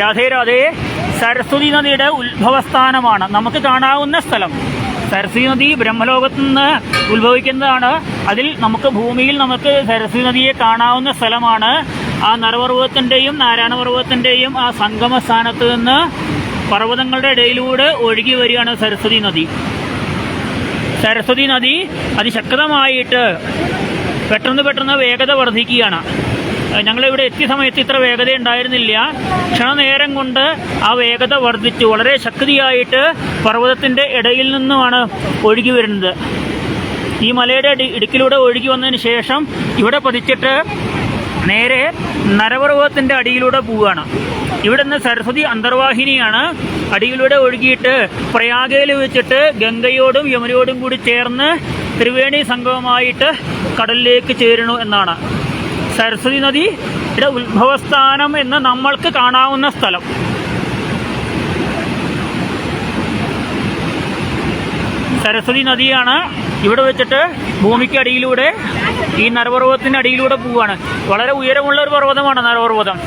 രാധേ രാധേ സരസ്വതി നദിയുടെ ഉത്ഭവസ്ഥാനമാണ്. നമുക്ക് കാണാവുന്ന സ്ഥലം. സരസ്വതി നദി ബ്രഹ്മലോകത്ത് നിന്ന് ഉത്ഭവിക്കുന്നതാണ്. അതിൽ നമുക്ക് ഭൂമിയിൽ നമുക്ക് സരസ്വതി നദിയെ കാണാവുന്ന സ്ഥലമാണ്. ആ നരപർവതത്തിന്റെയും നാരായണപർവതത്തിന്റെയും ആ സംഗമ സ്ഥാനത്ത് നിന്ന് പർവതങ്ങളുടെ ഇടയിലൂടെ ഒഴുകി വരികയാണ് സരസ്വതി നദി. സരസ്വതി നദി അതിശക്തമായിട്ട് പെട്ടെന്ന് പെട്ടെന്ന് വേഗത വർദ്ധിക്കുകയാണ്. ഞങ്ങളിവിടെ എത്തിയ സമയത്ത് ഇത്ര വേഗത ഉണ്ടായിരുന്നില്ല. ക്ഷണനേരം കൊണ്ട് ആ വേഗത വർദ്ധിച്ചു. വളരെ ശക്തിയായിട്ട് പർവതത്തിന്റെ ഇടയിൽ നിന്നുമാണ് ഒഴുകി വരുന്നത്. ഈ മലയുടെ ഇടുക്കിലൂടെ ഒഴുകി വന്നതിന് ശേഷം ഇവിടെ പതിച്ചിട്ട് നേരെ നരപർവതത്തിന്റെ അടിയിലൂടെ പോവുകയാണ്. ഇവിടെ നിന്ന് സരസ്വതി അന്തർവാഹിനിയാണ് അടിയിലൂടെ ഒഴുകിയിട്ട് പ്രയാഗയിൽ വെച്ചിട്ട് ഗംഗയോടും യമുനയോടും കൂടി ചേർന്ന് ത്രിവേണി സംഗമമായിട്ട് കടലിലേക്ക് ചേരുന്നു എന്നാണ്. സരസ്വതി നദിയുടെ ഉത്ഭവസ്ഥാനം എന്ന് നമ്മൾക്ക് കാണാവുന്ന സ്ഥലം. സരസ്വതി നദിയാണ് ഇവിടെ വെച്ചിട്ട് ഭൂമിക്ക് അടിയിലൂടെ ഈ നരപർവതത്തിന്റെ അടിയിലൂടെ പോവുകയാണ്. വളരെ ഉയരമുള്ള ഒരു പർവതമാണ് നരപർവതം.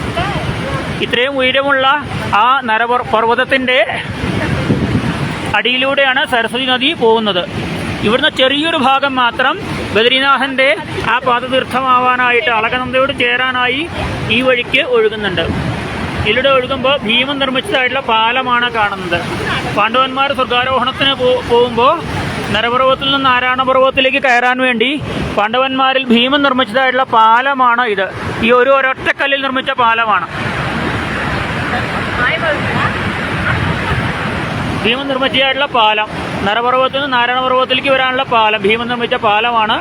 ഇത്രയും ഉയരമുള്ള ആ നരപർ പർവതത്തിന്റെ അടിയിലൂടെയാണ് സരസ്വതി നദി പോകുന്നത്. ഇവിടുന്ന് ചെറിയൊരു ഭാഗം മാത്രം ബദ്രീനാഥന്റെ ആ പാദതീർത്ഥമാവാനായിട്ട് അളകനന്ദയോട് ചേരാനായി ഈ വഴിക്ക് ഒഴുകുന്നുണ്ട്. ഇതിലൂടെ ഒഴുകുമ്പോൾ ഭീമൻ നിർമ്മിച്ചതായിട്ടുള്ള പാലമാണ് കാണുന്നത്. പാണ്ഡവന്മാർ സ്വർഗാരോഹണത്തിന് പോകുമ്പോൾ നരപർവതത്തിൽ നിന്ന് നാരായണ പർവതത്തിലേക്ക് കയറാൻ വേണ്ടി പാണ്ഡവന്മാരിൽ ഭീമൻ നിർമ്മിച്ചതായിട്ടുള്ള പാലമാണ് ഇത്. ഈ ഒരു ഒരൊറ്റ കല്ലിൽ നിർമ്മിച്ച പാലമാണ്. ഭീമൻ നിർമ്മിച്ചതായിട്ടുള്ള പാലം. നരപർവതത്തിൽ നിന്ന് നാരായണപർവതത്തിലേക്ക് വരാനുള്ള പാലം ഭീമൻ നിർമ്മിച്ച പാലമാണ്